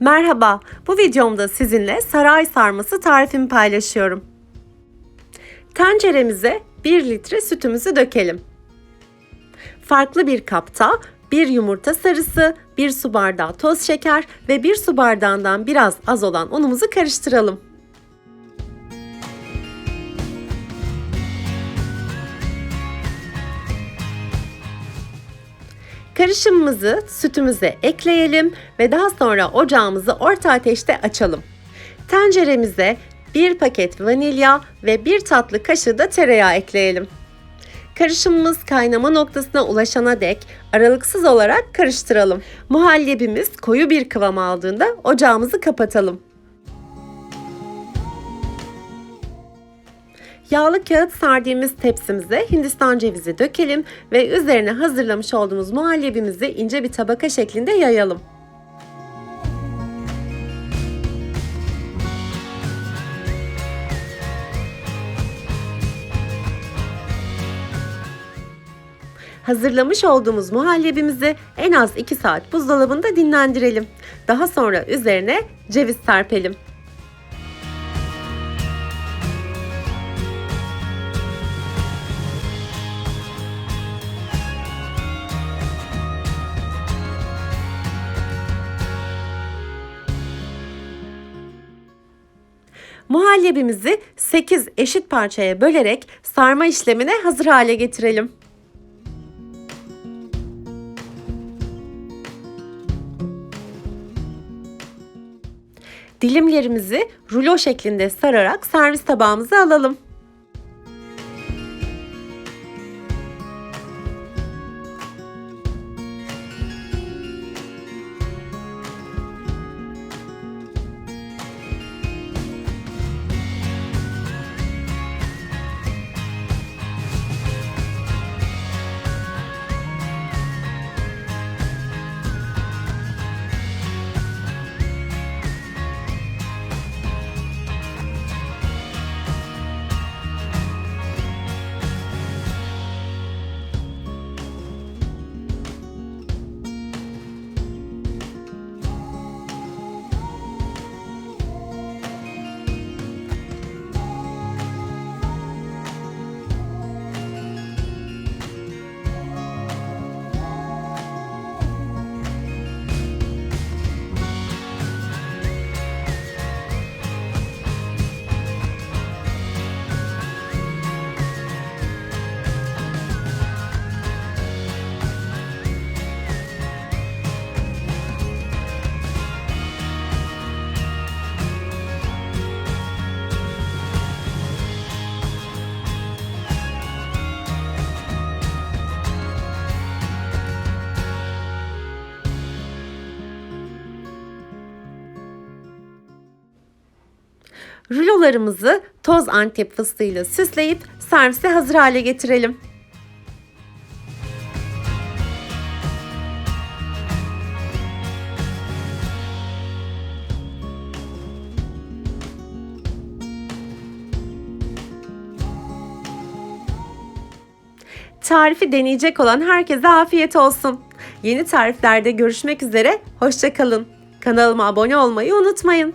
Merhaba, bu videomda sizinle saray sarması tarifimi paylaşıyorum. Tenceremize 1 litre sütümüzü dökelim. Farklı bir kapta 1 yumurta sarısı, 1 su bardağı toz şeker ve 1 su bardağından biraz az olan unumuzu karıştıralım. Karışımımızı sütümüze ekleyelim ve daha sonra ocağımızı orta ateşte açalım. Tenceremize 1 paket vanilya ve 1 tatlı kaşığı da tereyağı ekleyelim. Karışımımız kaynama noktasına ulaşana dek aralıksız olarak karıştıralım. Muhallebimiz koyu bir kıvam aldığında ocağımızı kapatalım. Yağlı kağıt sardığımız tepsimize Hindistan cevizi dökelim ve üzerine hazırlamış olduğumuz muhallebimizi ince bir tabaka şeklinde yayalım. Hazırlamış olduğumuz muhallebimizi en az 2 saat buzdolabında dinlendirelim. Daha sonra üzerine ceviz serpelim. Muhallebimizi 8 eşit parçaya bölerek sarma işlemine hazır hale getirelim. Dilimlerimizi rulo şeklinde sararak servis tabağımıza alalım. Rulolarımızı toz antep fıstığıyla süsleyip servise hazır hale getirelim. Tarifi deneyecek olan herkese afiyet olsun. Yeni tariflerde görüşmek üzere, hoşçakalın. Kanalıma abone olmayı unutmayın.